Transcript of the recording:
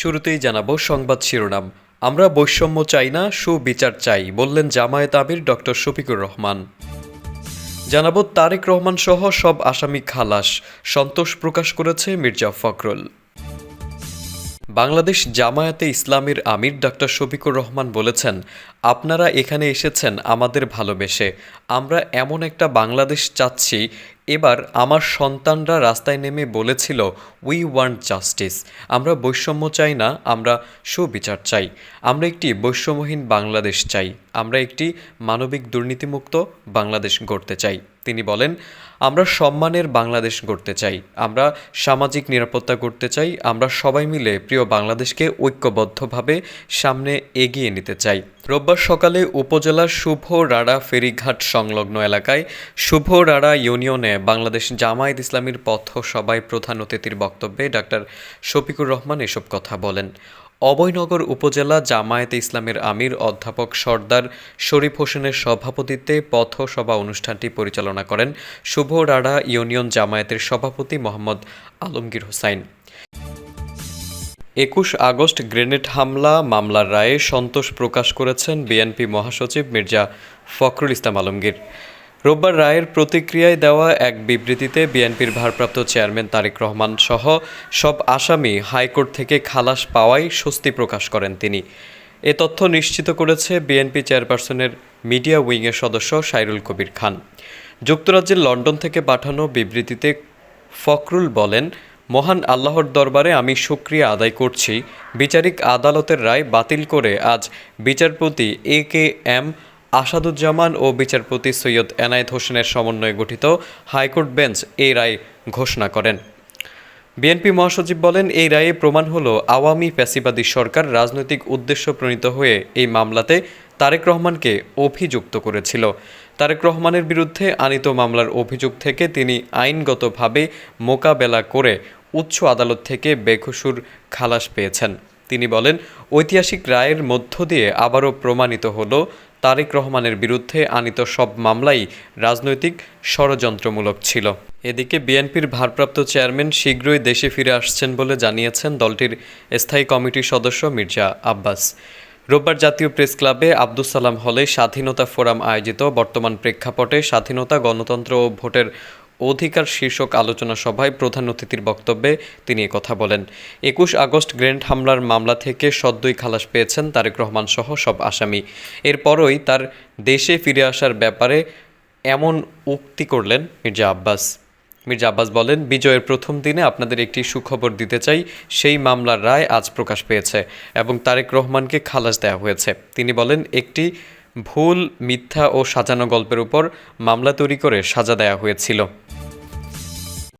শুরুতেই জানাব সংবাদ শিরোনাম। আমরা বৈষম্য চাই না, সুবিচার চাই, বললেন জামায়াত আমির ডক্টর শফিকুর রহমান। জানাব তারেক রহমান সহ সব আসামি খালাস, সন্তোষ প্রকাশ করেছে মির্জা ফখরুল। বাংলাদেশ জামায়াতে ইসলামের আমির ডক্টর শফিকুর রহমান বলেছেন, আপনারা এখানে এসেছেন আমাদের ভালোবেসে। আমরা এমন একটা বাংলাদেশ চাচ্ছি এবার আমার সন্তানরা রাস্তায় নেমে বলেছিল উই ওয়ান্ট জাস্টিস আমরা বৈষম্য চাই না, আমরা সুবিচার চাই। আমরা একটি বৈষম্যহীন বাংলাদেশ চাই। আমরা একটি মানবিক দুর্নীতিমুক্ত বাংলাদেশ গড়তে চাই। তিনি বলেন, আমরা সম্মানের বাংলাদেশ গড়তে চাই। আমরা সামাজিক নিরাপত্তা করতে চাই। আমরা সবাই মিলে প্রিয় বাংলাদেশকে ঐক্যবদ্ধভাবে সামনে এগিয়ে নিতে চাই। রোববার সকালে উপজেলার শুভ রাড়া ফেরিঘাট সংলগ্ন এলাকায় শুভ রাড়া ইউনিয়নে বাংলাদেশ জামায়াত ইসলামীর পথ সভায় প্রধান অতিথির বক্তব্যে ডাক্তার শফিকুর রহমান এসব কথা বলেন। অভয়নগর উপজেলা জামায়াতে ইসলামের আমির অধ্যাপক সর্দার শরীফ হোসেনের সভাপতিত্বে পথসভা অনুষ্ঠানটি পরিচালনা করেন শুভ রাড়া ইউনিয়ন জামায়াতের সভাপতি মোহাম্মদ আলমগীর হোসাইন। একুশ আগস্ট গ্রেনেড হামলা মামলার রায়ে সন্তোষ প্রকাশ করেছেন বিএনপি মহাসচিব মির্জা ফখরুল ইসলাম আলমগীর। রোববার রায়ের প্রতিক্রিয়ায় দেওয়া এক বিবৃতিতে বিএনপির ভারপ্রাপ্ত চেয়ারম্যান তারেক রহমান সহ সব আসামি হাইকোর্ট থেকে খালাস পাওয়ায় স্বস্তি প্রকাশ করেন তিনি। এ তথ্য নিশ্চিত করেছে বিএনপি চেয়ারপারসনের মিডিয়া উইংয়ের সদস্য সাইরুল কবির খান। যুক্তরাজ্যের লন্ডন থেকে পাঠানো বিবৃতিতে ফখরুল বলেন, মহান আল্লাহর দরবারে আমি সুক্রিয়া আদায় করছি। বিচারিক আদালতের রায় বাতিল করে আজ বিচারপতি এ কে এম আসাদুজ্জামান ও বিচারপতি সৈয়দ এনায়েত হোসেনের সমন্বয়ে গঠিত হাইকোর্ট বেঞ্চ এই রায় ঘোষণা করেন। বিএনপি মহাসচিব বলেন, এই রায়ে প্রমাণ হলো আওয়ামী প্যাসিবাদী সরকার রাজনৈতিক উদ্দেশ্য প্রণীত হয়ে এই মামলাতে তারেক রহমানকে অভিযুক্ত করেছিল। তারেক রহমানের বিরুদ্ধে আনিত মামলার অভিযোগ থেকে তিনি আইনগতভাবে মোকাবেলা করে উচ্চ আদালত থেকে বেকসুর খালাস পেয়েছেন। তিনি বলেন, ঐতিহাসিক রায়ের মধ্য দিয়ে আবারও প্রমাণিত হলো তারেক রহমানের বিরুদ্ধে আনিত সব মামলাই রাজনৈতিক ষড়যন্ত্রমূলক ছিল। এদিকে বিএনপির ভারপ্রাপ্ত চেয়ারম্যান শীঘ্রই দেশে ফিরে আসছেন বলে জানিয়েছেন দলটির স্থায়ী কমিটির সদস্য মির্জা আব্বাস। রোববার জাতীয় প্রেস ক্লাবে আব্দুল সালাম হলে স্বাধীনতা ফোরাম আয়োজিত বর্তমান প্রেক্ষাপটে স্বাধীনতা গণতন্ত্র ও ভোটের অধিকার শীর্ষক আলোচনা সভায় প্রধান অতিথির বক্তব্যে তিনি কথা বলেন। একুশ আগস্ট গ্রেন্ড হামলার মামলা থেকে সদ্যই খালাস পেয়েছেন তারেক রহমান সহ সব আসামি। এরপরই তার দেশে ফিরে আসার ব্যাপারে এমন উক্তি করলেন মির্জা আব্বাস। মির্জা আব্বাস বলেন, বিজয়ের প্রথম দিনে আপনাদের একটি সুখবর দিতে চাই, সেই মামলার রায় আজ প্রকাশ পেয়েছে এবং তারেক রহমানকে খালাস দেওয়া হয়েছে। তিনি বলেন, একটি ভুল মিথ্যা ও সাজানো গল্পের উপর মামলা তৈরি করে সাজা দেয়া হয়েছিল।